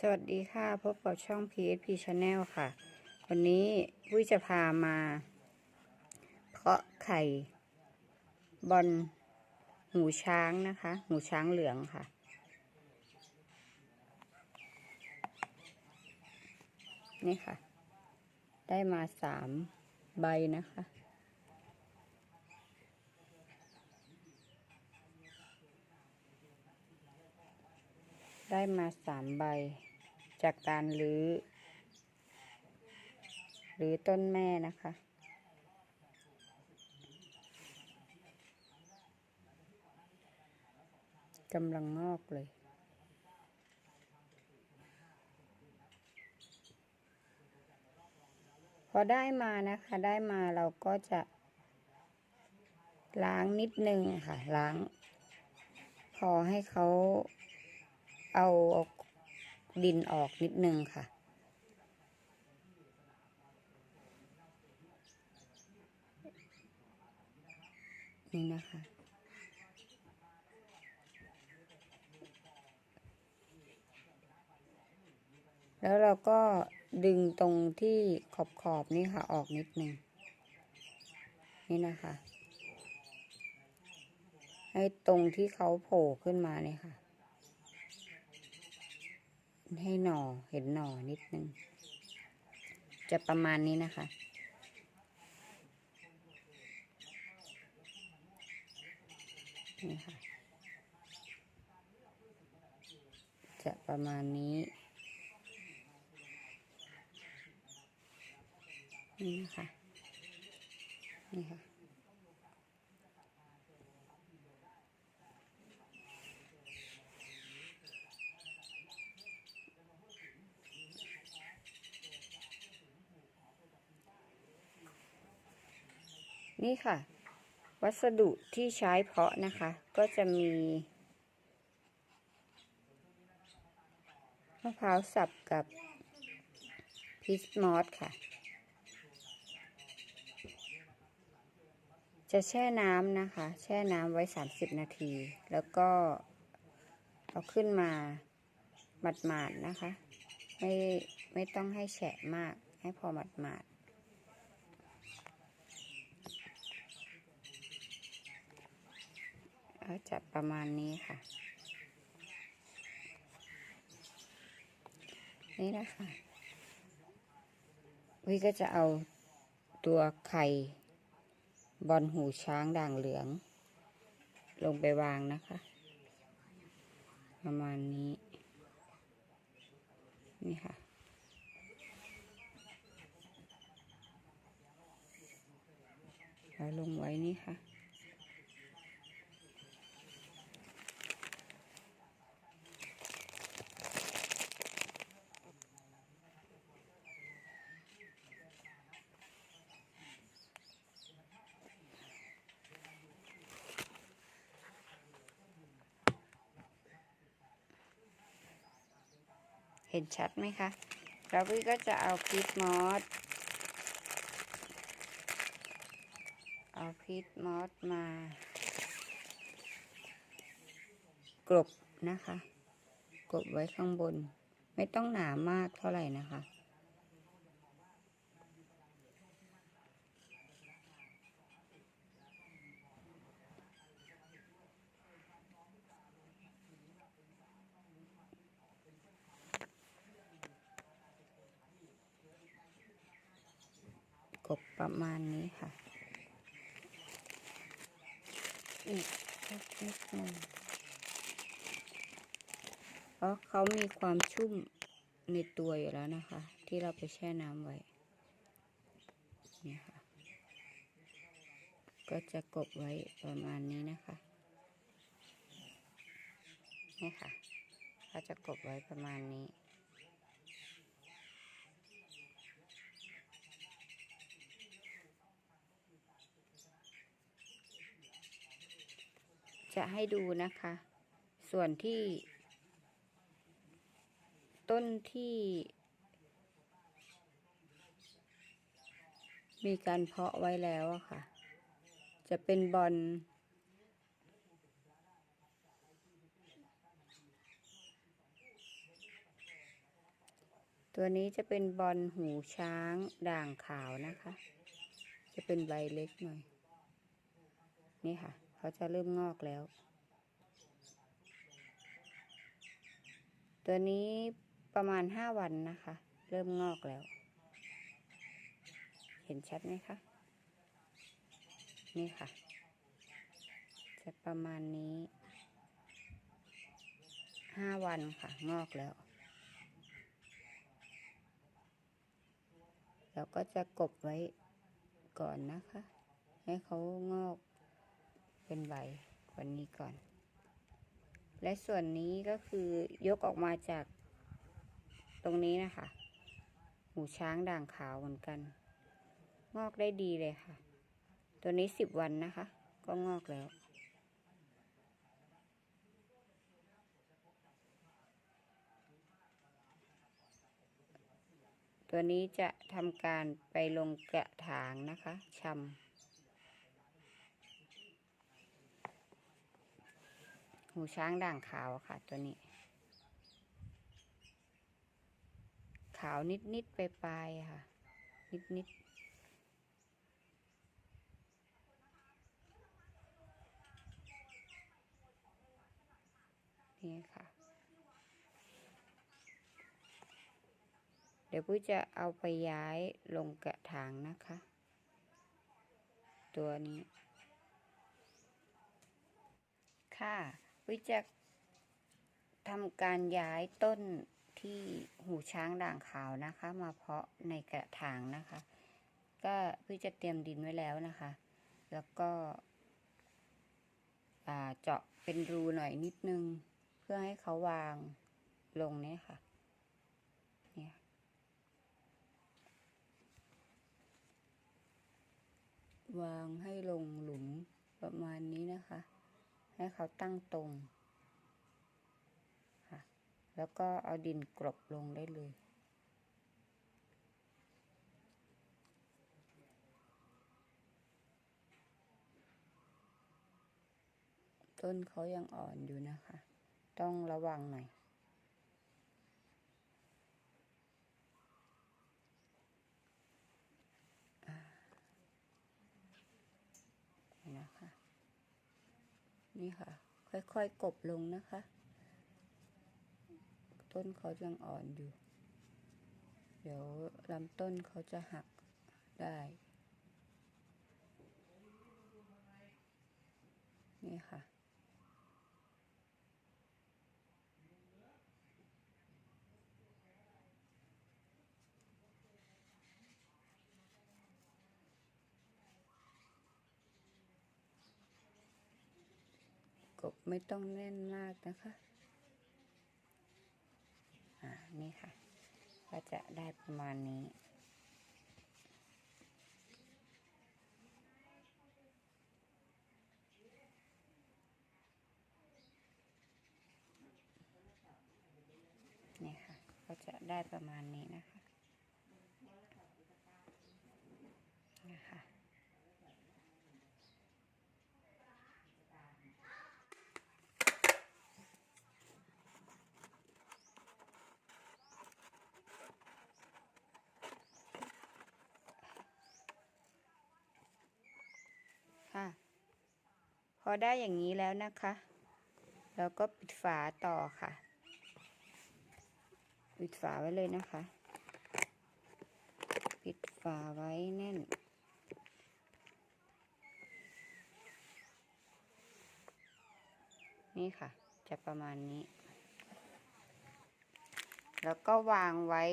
สวัสดีค่ะพบกับช่อง PSP Channel ค่ะ วันนี้วุ้ยจะพามา เพาะไข่ บอลหูช้างนะคะหูช้างเหลืองค่ะ นี่ค่ะ ได้มาสามใบนะคะ ได้มาสามใบ จากการรื้อหรือต้นแม่นะคะ กำลังงอกเลย พอได้มานะคะ ได้มาเราก็จะ ล้างนิดนึงค่ะ ล้าง พอให้เขา เอาดินออกนิดนึงค่ะ นี่นะคะ แล้วเราก็ดึงตรงที่ขอบขอบนี่ค่ะ ออกนิดนึง นี่นะคะ ให้ตรงที่เขาโผล่ขึ้นมาเนี่ยค่ะ ให้หน่อเห็นหน่อนิดนึง จะประมาณนี้นะคะ นี่ค่ะ จะประมาณนี้นี่นะคะนี่ค่ะ นี่ค่ะ วัสดุที่ใช้เพาะนะคะ ก็จะมีมะพร้าวสับกับพิสมอสค่ะ จะแช่น้ำนะคะ แช่น้ำไว้ 30 นาที แล้วก็เอาขึ้นมาหมาดๆนะคะ ไม่ไม่ต้องให้แฉะมาก ให้พอหมาดๆ เอาจะประมาณนี้ค่ะ นี่นะคะวิก็จะเอาตัวไข่บอลหูช้างด่างเหลือง ลงไปวางนะคะ ประมาณนี้ นี่ค่ะแล้วลงไว้นี่ค่ะ เห็นชัดไหมคะแล้วพี่ก็จะเอาพีทมอสเอาพีทมอสมากรบนะคะ กรบไว้ข้างบน ไม่ต้องหนามากเท่าไหร่นะคะ กบประมาณนี้ค่ะ อีกนิดหนึ่งเพราะเขามีความชุ่มในตัวอยู่แล้วนะคะ ที่เราไปแช่น้ำไว้เนี่ยค่ะ ก็จะกบไว้ประมาณนี้นะคะ นี่ค่ะ เขาจะกบไว้ประมาณนี้ จะให้ดูนะคะ ส่วนที่ ต้นที่ มีการเพาะไว้แล้วอะค่ะ จะเป็นบอลตัวนี้จะเป็นบอลหูช้างด่างขาวนะคะ จะเป็นใบเล็กหน่อย นี่ค่ะ เขาจะเริ่มงอกแล้ว ตัวนี้ประมาณห้าวันนะคะ เริ่มงอกแล้ว เห็นชัดไหมคะ นี่ค่ะ จะประมาณนี้ห้าวันค่ะ งอกแล้วแล้วก็จะกบไว้ก่อนนะคะ ให้เขางอก เป็นใบวันนี้ก่อน และส่วนนี้ก็คือยกออกมาจากตรงนี้นะคะ หูช้างด่างขาวเหมือนกัน งอกได้ดีเลยค่ะ ตัวนี้สิบวันนะคะ ก็งอกแล้ว ตัวนี้จะทำการไปลงกระถางนะคะชำ หูช้างด่างขาวค่ะ ตัวนี้ ขาวนิดนิดๆไปปลายๆค่ะ นิดนิดๆนี่ค่ะ เดี๋ยวปุ้ยจะเอาไปย้ายลงกระถางนะคะ ตัวนี้ค่ะ วิจะทำการย้ายต้นที่หูช้างด่างขาวนะคะ มาเพาะในกระถางนะคะ ก็วิจะเตรียมดินไว้แล้วนะคะ แล้วก็เจาะเป็นรูหน่อยนิดนึง เพื่อให้เขาวางลงนี่ค่ะเนี่ย วางให้ลงหลุมประมาณนี้นะคะ ให้เขาตั้งตรงค่ะแล้วก็เอาดินกรบลงได้เลยต้นเขายังอ่อนอยู่นะคะ ต้องระวังหน่อย อ่านี่นะคะ นี่ค่ะ ค่อยๆกบลงนะคะ ต้นเขายังอ่อนอยู่ เดี๋ยวลำต้นเขาจะหักได้ นี่ค่ะ บไม่ต้องแน่นมากนะคะ อ่า นี่ค่ะ ก็จะได้ประมาณนี้ นี่ค่ะ ก็จะได้ประมาณนี้นะคะนะคะ ค่ะ พอได้อย่างนี้แล้วนะคะเราก็ปิดฝาต่อค่ะ ปิดฝาไว้เลยนะคะ ปิดฝาไว้แน่น นี่ค่ะ จะประมาณนี้ แล้วก็วางไว้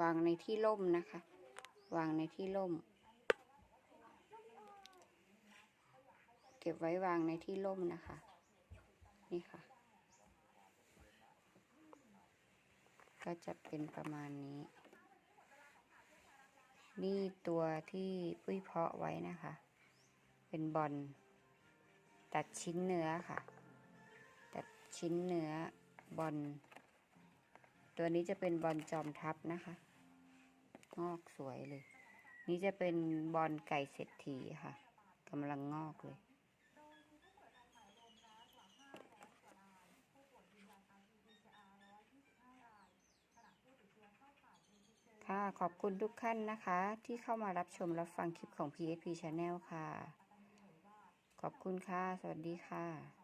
วางในที่ร่มนะคะ วางในที่ร่ม เก็บไว้วางในที่ร่มนะคะ นี่ค่ะ ก็จะเป็นประมาณนี้ นี่ตัวที่ปุ้ยเพาะไว้นะคะ เป็นบอลตัดชิ้นเนื้อค่ะ ตัดชิ้นเนื้อบอลตัวนี้จะเป็นบอลจอมทัพนะคะ งอกสวยเลย นี่จะเป็นบอลไก่เศรษฐีค่ะกำลังงอกเลย ค่ะ ขอบคุณทุกท่านนะคะ ที่เข้ามารับชมรับฟังคลิปของ PSP Channel ค่ะ ขอบคุณค่ะ สวัสดีค่ะ